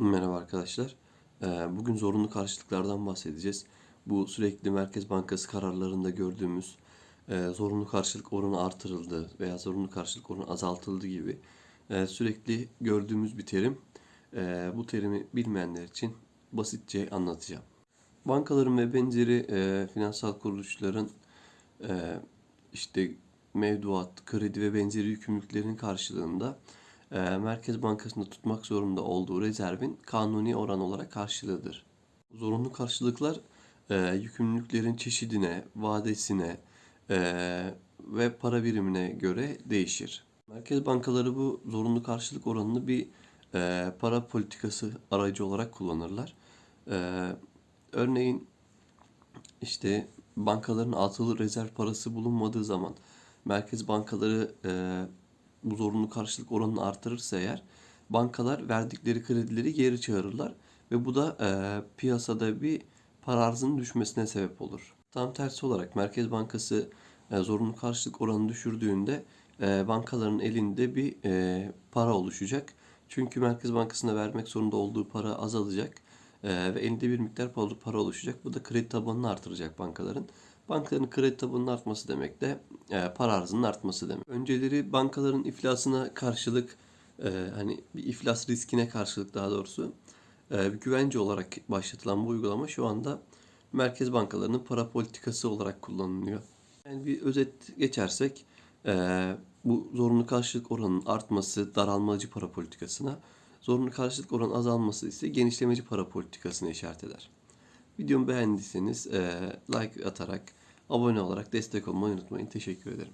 Merhaba arkadaşlar. Ee, Bugün zorunlu karşılıklardan bahsedeceğiz. Bu sürekli Merkez Bankası kararlarında gördüğümüz e, zorunlu karşılık oranı artırıldı veya zorunlu karşılık oranı azaltıldı gibi e, sürekli gördüğümüz bir terim. E, Bu terimi bilmeyenler için basitçe anlatacağım. Bankaların ve benzeri finansal kuruluşların işte mevduat, kredi ve benzeri yükümlülüklerin karşılığında Merkez Bankası'nda tutmak zorunda olduğu rezervin kanuni oran olarak karşılığıdır. Zorunlu karşılıklar e, yükümlülüklerin çeşidine, vadesine e, ve para birimine göre değişir. Merkez bankaları bu zorunlu karşılık oranını bir e, para politikası aracı olarak kullanırlar. Örneğin işte bankaların atıl rezerv parası bulunmadığı zaman merkez bankaları bu zorunlu karşılık oranını artırırsa eğer bankalar verdikleri kredileri geri çağırırlar ve bu da e, piyasada bir para arzının düşmesine sebep olur. Tam tersi olarak Merkez Bankası e, zorunlu karşılık oranını düşürdüğünde e, bankaların elinde bir e, para oluşacak. Çünkü Merkez Bankası'na vermek zorunda olduğu para azalacak e, ve elinde bir miktar para, oluşacak. Bu da kredi tabanını artıracak bankaların. Bankaların kredi tabanının artması demek de e, para arzının artması demek. Önceleri bankaların iflasına karşılık e, hani bir iflas riskine karşılık daha doğrusu e, güvence olarak başlatılan bu uygulama şu anda merkez bankalarının para politikası olarak kullanılıyor. Yani bir özet geçersek e, bu zorunlu karşılık oranının artması daralmacı para politikasına, zorunlu karşılık oranın azalması ise genişlemeci para politikasına işaret eder. Videomu beğendiyseniz like atarak, abone olarak destek olmayı unutmayın. Teşekkür ederim.